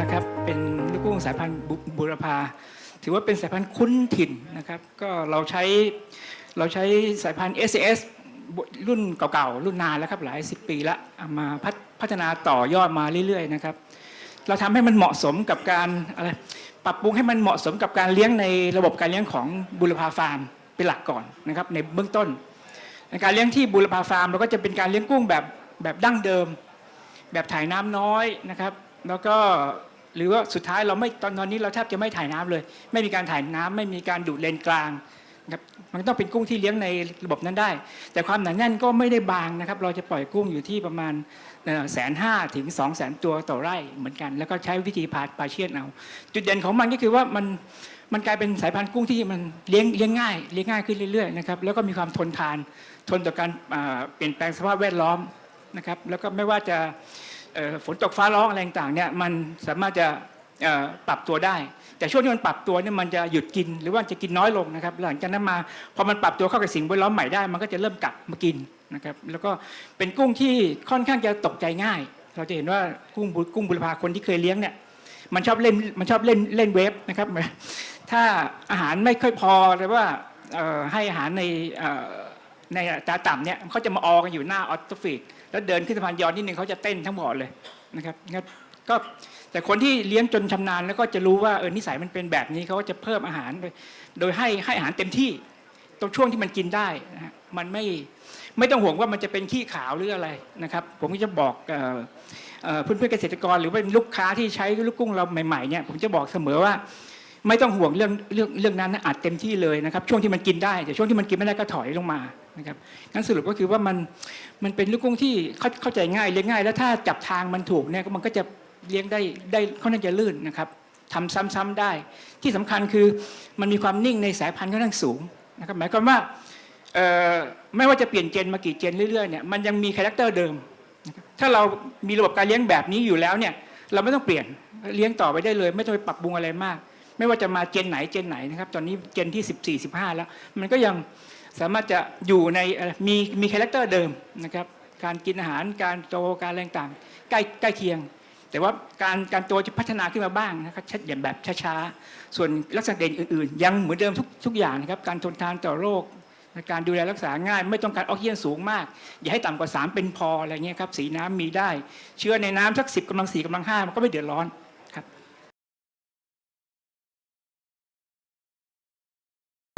นะครับ เป็นลูกกุ้งสายพันธุ์บุรพา ถือว่าเป็นสายพันธุ์คุ้นถิ่นนะครับ ก็เราใช้เราใช้สายพันธุ์ s s รุ่นเก่าๆ รุ่นนานแล้วครับหลายสิบปีละเอามาพัฒพัฒนาต่อยอดมาเรื่อยๆนะครับ เราทำให้มันเหมาะสมกับการอะไรปรับปรุงให้มันเหมาะสมกับการเลี้ยงในระบบการเลี้ยงของบุรพาฟาร์มเป็นหลักก่อนนะครับในเบื้องต้น ในการเลี้ยงที่บุรพาฟาร์มเราก็จะเป็นการเลี้ยงกุ้งแบบแบบดั้งเดิม แบบถ่ายน้ำน้อยนะครับ แล้วก็ หรือว่าสุดท้ายเราไม่ตอนตอนนี้เราแทบจะไม่ถ่ายน้ำเลย ไม่มีการถ่ายน้ำไม่มีการดูดเลนกลางนะครับมันต้องเป็นกุ้งที่เลี้ยงในระบบนั้นได้ แต่ความหนาแน่นก็ไม่ได้บางนะครับ เราจะปล่อยกุ้งอยู่ที่ประมาณแสนห้าถึงสองแสนตัวต่อไร่เหมือนกัน แล้วก็ใช้วิธีพาปลาเชียนเอา จุดเด่นของมันก็คือว่ามันมันกลายเป็นสายพันธุ์กุ้งที่มันเลี้ยงเลี้ยงง่ายเลี้ยงง่ายขึ้นเรื่อยๆนะครับแล้วก็มีความทนทาน ทนต่อการเปลี่ยนแปลงสภาพแวดล้อมนะครับแล้วก็ไม่ว่าจะ ฝนตกฟ้าร้องอะไรต่างเนี่ยมันสามารถจะปรับตัวได้ แต่ช่วงที่มันปรับตัวเนี่ยมันจะหยุดกินหรือว่าจะกินน้อยลงนะครับ หลังจากนั้นมาพอมันปรับตัวเข้ากับสิ่งแวดล้อมใหม่ได้ มันก็จะเริ่มกลับมากินนะครับแล้วก็เป็นกุ้งที่ค่อนข้างจะตกใจง่าย เราจะเห็นว่ากุ้งบุกุ้งบุรพาคนที่เคยเลี้ยงเนี่ยมันชอบเล่นมันชอบเล่นเล่นเวฟนะครับถ้าอาหารไม่ค่อยพอหรือว่าให้อาหารใน ในตาต่ำเนี่ยเขาจะมาออกันอยู่หน้าออโตฟิกแล้วเดินขึ้นสะพานยอนนิดนึงเขาจะเต้นทั้งหมดเลยนะครับก็แต่คนที่เลี้ยงจนชำนาญแล้วก็จะรู้ว่าเออนิสัยมันเป็นแบบนี้เขาก็จะเพิ่มอาหารโดยให้ให้อาหารเต็มที่ตรงช่วงที่มันกินได้นะมันไม่ไม่ต้องห่วงว่ามันจะเป็นขี้ขาวหรืออะไรนะครับ ผมก็จะบอกเอ่อเอ่อเพื่อนเกษตรกร หรือว่าลูกค้าที่ใช้ลูกกุ้งเราใหม่ๆเนี่ยผมจะบอกเสมอว่า ไม่ต้องห่วงเรื่องเรื่องเรื่องนั้นนะอัดเต็มที่เลยนะครับ ช่วงที่มันกินได้แต่ช่วงที่มันกินไม่ได้ก็ถอยลงมานะครับงั้นสรุปก็คือว่ามันมันเป็นลูกกุ้งที่เข้าเข้าใจง่ายเลี้ยงง่าย แล้วถ้าจับทางมันถูกเนี่ยมันก็จะเลี้ยงได้ได้ค่อนข้างจะลื่นนะครับทำซ้ำๆได้ ที่สำคัญคือมันมีความนิ่งในสายพันธุ์ค่อนข้างสูงนะครับหมายความว่าไม่ว่าจะเปลี่ยนเจนมากี่เจนเรื่อยๆเนี่ยมันยังมีคาแรคเตอร์เดิมนะครับถ้าเรามีระบบการเลี้ยงแบบนี้อยู่แล้วเนี่ยเราไม่ต้องเปลี่ยนเลี้ยงต่อไปได้เลย ไม่ต้องไปปรับปรุงอะไรมาก ไม่ว่าจะมาเจนไหนเจนไหนนะครับตอนนี้เจนที่ 14 15 แล้ว มันก็ยังสามารถจะอยู่ในมีมีคาแรคเตอร์เดิมนะครับการกินอาหารการโตการอะไรต่างใกล้ใกล้เคียง แต่ว่าการการโตจะพัฒนาขึ้นมาบ้างนะครับชัดอย่างแบบช้าๆส่วนลักษณะเด่นอื่นๆ ยังเหมือนเดิมทุกทุกอย่างนะครับการทนทานต่อโรคการดูแลรักษาง่าย ไม่ต้องการออกซิเจนสูงมาก อย่าให้ต่ำกว่า 3 เป็นพออะไรเงี้ยครับสีน้ำมีได้ เชื้อในน้ำสักสิบกำลังสี่กำลังห้ามันก็ไม่เดือดร้อน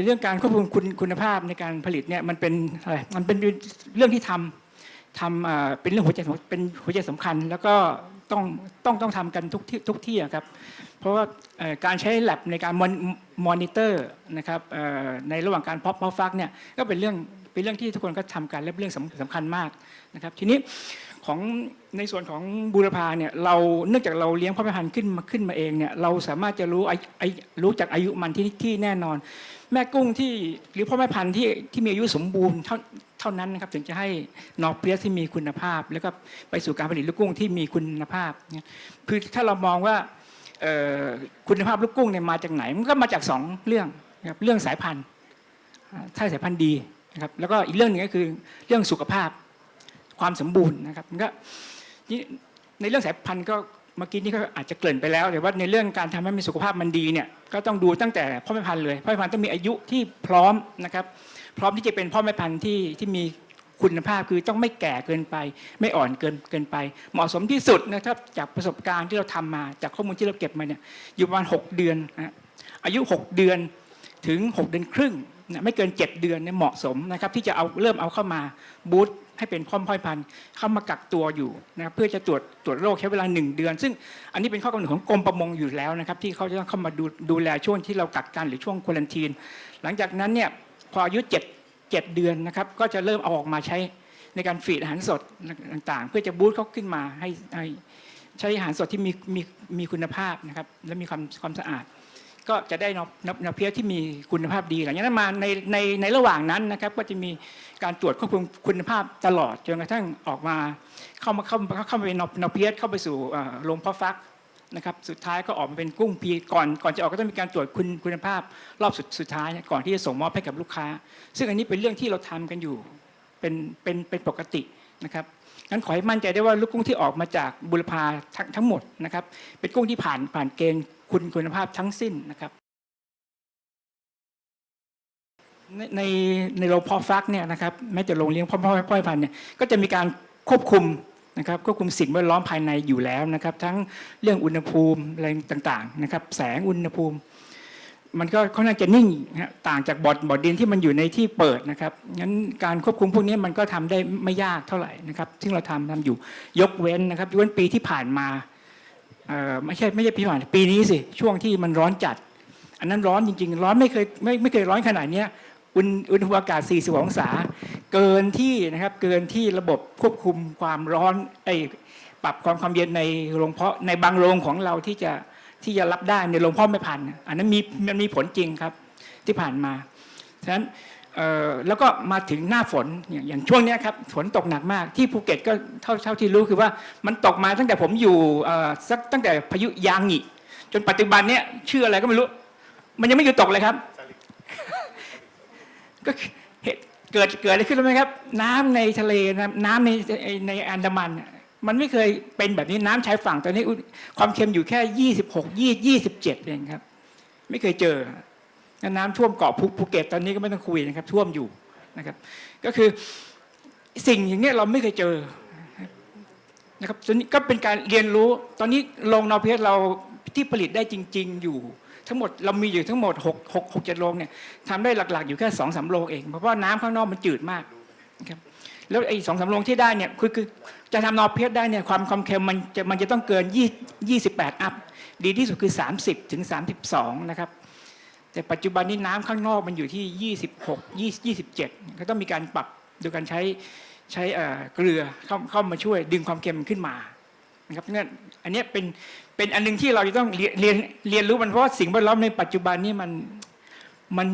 เรื่องการควบคุมคุณคุณภาพในการผลิตเนี่ยมันเป็นอะไรมันเป็นเรื่องที่ทำทำเอ่อเป็นเรื่องหัวใจเป็นหัวใจสำคัญ แล้วก็ต้องต้องต้องทำกันทุกที่ทุกที่ครับ เพราะว่าการใช้ lab ในการมอนิเตอร์นะครับอ่อในระหว่างการเพาะเพาะฟักเนี่ยก็เป็นเรื่องเป็นเรื่องที่ทุกคนก็ทำกันและเป็นเรื่องสำสำคัญมากนะครับ ทีนี้ของในส่วนของบูรพาเนี่ยเราเนื่องจากเราเลี้ยงพ่อแม่พันธุ์ขึ้นมาขึ้นมาเองเนี่ยเราสามารถจะรู้ออรู้จากอายุมันที่ที่แน่นอน แม่กุ้งที่หรือพ่อแม่พันธุ์ที่ที่มีอายุสมบูรณ์เท่าเท่านั้นนะครับถึงจะให้นอเปียสที่มีคุณภาพ แล้วก็ไปสู่การผลิตลูกกุ้งที่มีคุณภาพนี่คือถ้าเรามองว่าคุณภาพลูกกุ้งเนี่ยมาจากไหนมันก็มาจากสองเรื่องนะครับเรื่องสายพันธุ์ถ้าสายพันธุ์ดีนะครับแล้วก็อีกเรื่องหนึ่งก็คือเรื่องสุขภาพความสมบูรณ์นะครับมันก็ในเรื่องสายพันธุ์ก็ มื่อกี้นี่ก็อาจจะเกริ่นไปแล้วแต่ว่าในเรื่องการทำให้มีสุขภาพมันดีเนี่ยก็ต้องดูตั้งแต่พ่อแม่พันธุ์เลยพ่อแม่พันธุ์ต้องมีอายุที่พร้อมนะครับ พร้อมที่จะเป็นพ่อแม่พันธุ์ที่ที่มีคุณภาพคือต้องไม่แก่เกินไป ไม่อ่อนเกินเกินไป เหมาะสมที่สุดนะครับจากประสบการณ์ที่เราทำมาจากข้อมูลที่เราเก็บมาเนี่ยอยู่ประมาณ 6 เดือนนะอายุ 6 เดือนถึง 6 เดือนครึ่ง ไม่เกิน 7 เดือนเนี่ยเหมาะสมนะครับที่จะเอาเริ่มเอาเข้ามาบูตให้เป็นพ่อพ่อยพันธุ์เข้ามากักตัวอยู่นะครับเพื่อจะตรวจตรวจโรคใช้เวลา 1 เดือน ซึ่งอันนี้เป็นข้อกำหนดของกรมประมงอยู่แล้วนะครับที่เขาจะต้องเข้ามาดูดูแลช่วงที่เรากักกันหรือช่วงควอลันทีน หลังจากนั้นเนี่ยพออายุ7 7เดือนนะครับก็จะเริ่มเอาออกมาใช้ในการฟีดอาหารสดต่างๆ เพื่อจะบูตเขาขึ้นมาให้ให้ใช้อาหารสดที่มีมีมีคุณภาพนะครับและมีความความสะอาด ก็จะได้นอนนเพียที่มีคุณภาพดีหลังจากนั้นมาในในในระหว่างนั้นนะครับก็จะมีการตรวจควบคุมคุณภาพตลอดจนกระทั่งออกมาเข้ามาเข้าเข้ามาเป็นนนเพียเข้าไปสู่โรงเพาะฟักนะครับสุดท้ายก็ออกมาเป็นกุ้งพีก่อนก่อนจะออกก็ต้องมีการตรวจคุณคุณภาพ รอบสุดสุดท้ายเนี่ยก่อนที่จะส่งมอบให้กับลูกค้า ซึ่งอันนี้เป็นเรื่องที่เราทำกันอยู่เป็นเป็นเป็นปกติ นะครับงั้นขอให้มั่นใจได้ว่าลูกกุ้งที่ออกมาจากบุรพาทั้งทั้งหมดนะครับ เป็นกุ้งที่ผ่านผ่านเกณฑ์คุณคุณภาพทั้งสิ้นนะครับในในในโรงเพาะฟักเนี่ยนะครับแม้แต่โรงเลี้ยงพ่อพ่อพ่อพันธุ์เนี่ยก็จะมีการควบคุมนะครับควบคุมสิ่งแวดล้อมภายในอยู่แล้วนะครับ ทั้งเรื่องอุณหภูมิอะไรต่างๆนะครับ แสงอุณหภูมิ มันก็ค่อนข้างจะนิ่งนะต่างจากบอดบอดดินที่มันอยู่ในที่เปิดนะครับงั้นการควบคุมพวกนี้มันก็ทำได้ไม่ยากเท่าไหร่นะครับ ซึ่งเราทำทำอยู่ยกเว้นนะครับยกเว้นปีที่ผ่านมาเอ่อไม่ใช่ไม่ใช่ปีผ่านปีนี้สิช่วงที่มันร้อนจัด อันนั้นร้อนจริง ๆ ร้อนไม่เคยไม่ไม่เคยร้อนขนาดนี้อุณอุณหภูมิอากาศ 40 องศา เกินที่นะครับเกินที่ระบบควบคุมความร้อนไอ้ปรับความความเย็นในโรงเพาะในบางโรงของเราที่จะ ที่จะรับได้ในโรงพาะไม่พันอันนั้นมีมันมีผลจริงครับที่ผ่านมาฉะนั้นแล้วก็มาถึงหน้าฝนอย่างช่วงนี้ครับฝนตกหนักมากที่ภูเก็ตก็เท่าเท่าที่รู้คือว่ามันตกมาตั้งแต่ผมอยู่สักตั้งแต่พายุยางหิจนปัจจุบันเนี้ยชื่ออะไรก็ไม่รู้ มันยังไม่หยุดตกเลยครับ ก็เหตุเกิดเกิดอะไรขึ้นรู้ไหมครับ น้ำในทะเลน้ำในในอันดามัน มันไม่เคยเป็นแบบนี้น้ำชายฝั่งตอนนี้ความเค็มอยู่แค่ยี่สิบหกยี่ยี่สิบเจ็ดเองครับ ไม่เคยเจอแล้วน้ำท่วมเกาะภูเก็ตตอนนี้ก็ไม่ต้องคุยนะครับ ท่วมอยู่นะครับ ก็คือสิ่งอย่างนี้เราไม่เคยเจอนะครับส่วนนี้ก็เป็นการเรียนรู้ ตอนนี้โรงนอเพสเราที่ผลิตได้จริง ๆ อยู่ ทั้งหมดเรามีอยู่ทั้งหมด6 6 6 7โรงเนี่ยทำได้หลักๆ อยู่แค่2อสโรงเอง เพราะว่าน้ำข้างนอกมันจืดมากนะครับ แล้วไอ้สองสามโรงที่ได้เนี่ยคือคือจะทำนอเพชรได้เนี่ยความความเค็มมันจะมันจะต้องเกิน28อัพดีที่สุดคือ 30ถึง32 นะครับ แต่ปัจจุบันนี้น้ำข้างนอกมันอยู่ที่ 26 20 27 ก็ต้องมีการปรับโดยการใช้ใช้เอ่อเกลือเข้าเข้ามาช่วยดึงความเค็มขึ้นมานะครับงั้นอันนี้เป็นเป็นอันหนึงที่เราจะต้องเรียนเรียนรู้มันเพราะว่าสิ่งแวดล้อมในปัจจุบันนี้มันมัน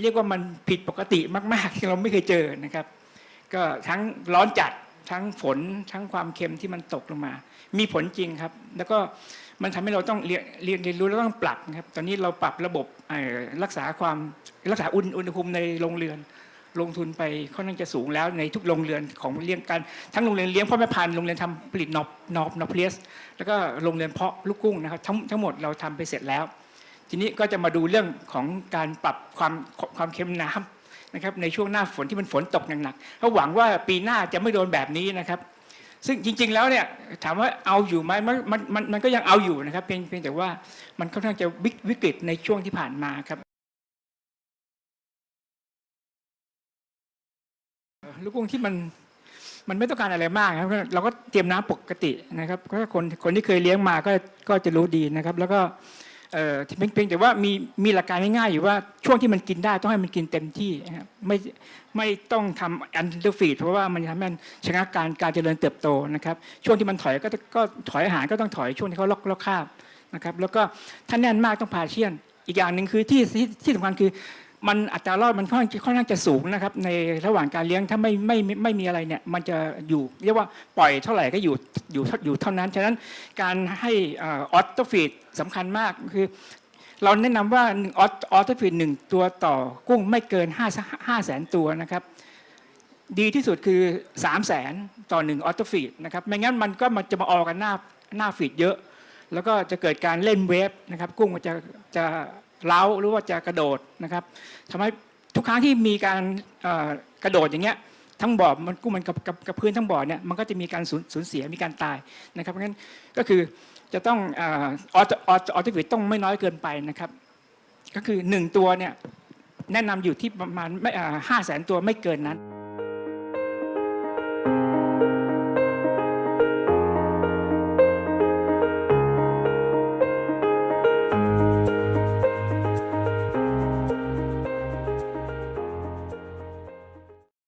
เรียกว่ามันผิดปกติมากๆที่เราไม่เคยเจอนะครับ ก็ทั้งร้อนจัดทั้งฝนทั้งความเค็มที่มันตกลงมา มีผลจริงครับ แล้วก็มันทำให้เราต้องเรียนเรียนรู้แล้วต้องปรับครับ ตอนนี้เราปรับระบบรักษาความรักษาอุณอุณหภูมิในโรงเรือน ลงทุนไปค่อนข้างจะสูงแล้วในทุกโรงเรือนของเลี้ยงกันทั้งโรงเรียนเลี้ยงพ่อแม่พันธุ์โรงเรียนทำผลิตนอบนอบนอบเพลสแล้วก็โรงเรียนเพาะลูกกุ้งนะครับทั้งทั้งหมดเราทำไปเสร็จแล้ว ทีนี้ก็จะมาดูเรื่องของการปรับความความเค็มน้ำ นะครับในช่วงหน้าฝนที่มันฝนตกหนักๆเขาหวังว่าปีหน้าจะไม่โดนแบบนี้นะครับ ซึ่งจริง ๆ แล้วเนี่ยถามว่าเอาอยู่ไหมมันมันมันมันก็ยังเอาอยู่นะครับเพียงเพียงแต่ว่ามันค่อนข้างจะวิกวิกฤตในช่วงที่ผ่านมาครับลูกกุ้งที่มันมันไม่ต้องการอะไรมากครับเราก็เตรียมน้ำปกตินะครับก็คนคนที่เคยเลี้ยงมาก็ก็จะรู้ดีนะครับ แล้วก็ เออเพียงเพียงแต่ว่ามีมีหลักการง่ายๆอยู่ว่าช่วงที่มันกินได้ต้องให้มันกินเต็มที่นะครับไม่ไม่ต้องทำอันเดอร์ฟีดเพราะว่ามันทำให้มันชะงักการการเจริญเติบโตนะครับ ช่วงที่มันถอยก็ก็ถอยอาหารก็ต้องถอยช่วงที่เขาล็อกล็อกคาบนะครับ แล้วก็ถ้าแน่นมากต้องพาเชียน อีกอย่างหนึ่งคือที่ที่สำคัญคือ มันอัตรารอดมันค่อนข้างจะสูงนะครับ ในระหว่างการเลี้ยงถ้าไม่ไม่ไม่ไม่มีอะไรเนี่ยมันจะอยู่เรียกว่าปล่อยเท่าไหร่ก็อยู่อยู่อยู่เท่านั้น ฉะนั้นการให้ออตโตฟีดสำคัญมากคือเราแนะนำว่าออออโตฟีดหนึ่งตัวต่อกุ้งไม่เกิน5 5แสนตัวนะครับ ดีที่สุดคือ 3 0 0แสนต่อหนึ่งออโตฟีดนะครับไม่งั้นมันก็มันจะมาออกกันหน้าหน้าฟีดเยอะ แล้วก็จะเกิดการเล่นเวฟนะครับกุ้งมันจะจะ เล้าหรือว่าจะกระโดดนะครับทำให้ทุกครั้งที่มีการกระโดดอย่างเงี้ยทั้งบ่อมันกู้มันกับกับกับพื้นทั้งบ่อเนี่ยมันก็จะมีการสูญเสียมีการตายนะครับเพราะงั้นก็คือจะต้องออโตออโตฟีดต้องไม่น้อยเกินไปนะครับ ก็คือหนึ่งตัวเนี่ยแนะนำอยู่ที่ประมาณไม่ห้าแสนตัวไม่เกินนั้น